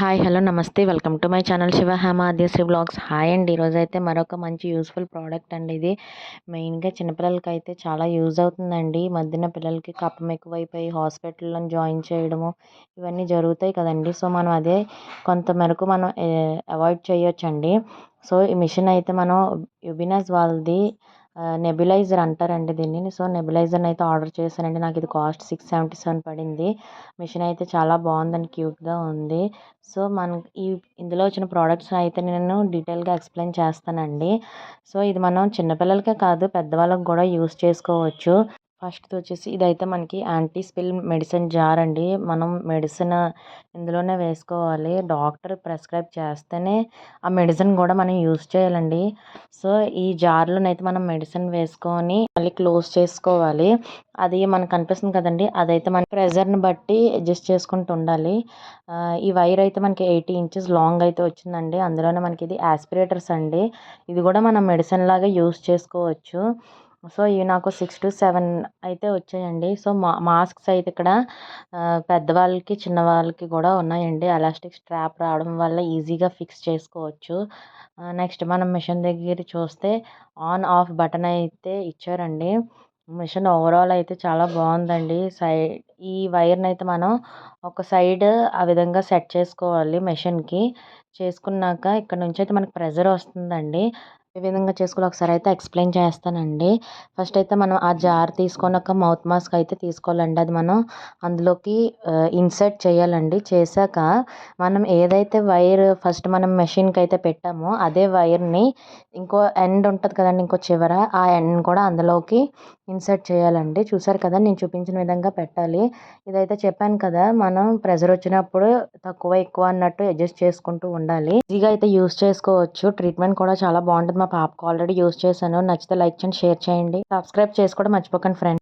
Hi hello నమస్తే. Welcome to my channel Shiva Hema Aadyasri vlogs. Hi అండి. ఈరోజైతే అయితే మరొక మంచి యూస్ఫుల్ ప్రోడక్ట్ అండి ఇది. మెయిన్గా చిన్నపిల్లలకి అయితే చాలా యూజ్ అవుతుందండి. ఈ మధ్యన పిల్లలకి కప్పం ఎక్కువైపోయి హాస్పిటల్లో జాయిన్ చేయడము ఇవన్నీ జరుగుతాయి కదండి. సో మనం అదే కొంత మేరకు మనం అవాయిడ్ చేయొచ్చండి. సో ఈ మిషన్ అయితే మనం యుబినస్ వాళ్ళది నెబులైజర్ అంటారండి దీన్ని. సో నెబులైజర్ని అయితే ఆర్డర్ చేశానండి. నాకు ఇది కాస్ట్ సిక్స్ సెవెంటీ సెవెన్ పడింది. మిషన్ అయితే చాలా బాగుందని క్యూట్గా ఉంది. సో మనకి ఈ ఇందులో వచ్చిన ప్రోడక్ట్స్ అయితే నేను డీటెయిల్గా ఎక్స్ప్లెయిన్ చేస్తానండి. సో ఇది మనం చిన్నపిల్లలకే కాదు పెద్దవాళ్ళకి కూడా యూస్ చేసుకోవచ్చు. ఫస్ట్ వచ్చేసి ఇదైతే మనకి యాంటీ స్పిల్ మెడిసిన్ జార్ అండి. మనం మెడిసిన్ ఇందులోనే వేసుకోవాలి. డాక్టర్ ప్రిస్క్రైబ్ చేస్తేనే ఆ మెడిసిన్ కూడా మనం యూజ్ చేయాలండి. సో ఈ జార్లోనైతే మనం మెడిసిన్ వేసుకొని మళ్ళీ క్లోజ్ చేసుకోవాలి. అది మనకు కనిపిస్తుంది కదండి. అదైతే మన ప్రెజర్ని బట్టి అడ్జస్ట్ చేసుకుంటూ ఉండాలి. ఈ వైర్ అయితే మనకి ఎయిటీ ఇంచెస్ లాంగ్ అయితే వచ్చిందండి. అందులోనే మనకి ఇది యాస్పిరేటర్స్ అండి. ఇది కూడా మనం మెడిసిన్ లాగా యూస్ చేసుకోవచ్చు. సో ఇవి నాకు సిక్స్ టు సెవెన్ అయితే వచ్చాయండి. సో మా మాస్క్స్ అయితే ఇక్కడ పెద్దవాళ్ళకి చిన్నవాళ్ళకి కూడా ఉన్నాయండి. ఎలాస్టిక్ స్ట్రాప్ రావడం వల్ల ఈజీగా ఫిక్స్ చేసుకోవచ్చు. నెక్స్ట్ మనం మిషన్ దగ్గర చూస్తే ఆన్ ఆఫ్ బటన్ అయితే ఇచ్చారండి. మిషన్ ఓవరాల్ అయితే చాలా బాగుందండి. సైడ్ ఈ వైర్ని అయితే మనం ఒక సైడ్ ఆ విధంగా సెట్ చేసుకోవాలి మిషన్కి. చేసుకున్నాక ఇక్కడ నుంచి అయితే మనకు ప్రెజర్ వస్తుందండి. ఏ విధంగా చేసుకోవాలి ఒకసారి అయితే ఎక్స్ప్లెయిన్ చేస్తానండి. ఫస్ట్ అయితే మనం ఆ జార్ తీసుకొని ఒక మౌత్ మాస్క్ అయితే తీసుకోవాలండి. అది మనం అందులోకి ఇన్సర్ట్ చేయాలండి. చేశాక మనం ఏదైతే వైర్ ఫస్ట్ మనం మెషిన్కి అయితే పెట్టామో అదే వైర్ని ఇంకో ఎండ్ ఉంటుంది కదండి ఇంకో చివర ఆ ఎండ్ కూడా అందులోకి ఇన్సర్ట్ చేయాలండి. చూసారు కదా నేను చూపించిన విధంగా పెట్టాలి. ఇదైతే చెప్పాను కదా మనం ప్రెజర్ వచ్చినప్పుడు తక్కువ ఎక్కువ అన్నట్టు అడ్జస్ట్ చేసుకుంటూ ఉండాలి. ఈజీగా అయితే యూస్ చేసుకోవచ్చు. ట్రీట్మెంట్ కూడా చాలా బాగుంటుంది. మా పాపకు ఆల్రెడీ యూస్ చేశాను. నచ్చితే లైక్ చేయండి షేర్ చేయండి. సబ్స్క్రైబ్ చేసుకోవడం మర్చిపోకండి ఫ్రెండ్స్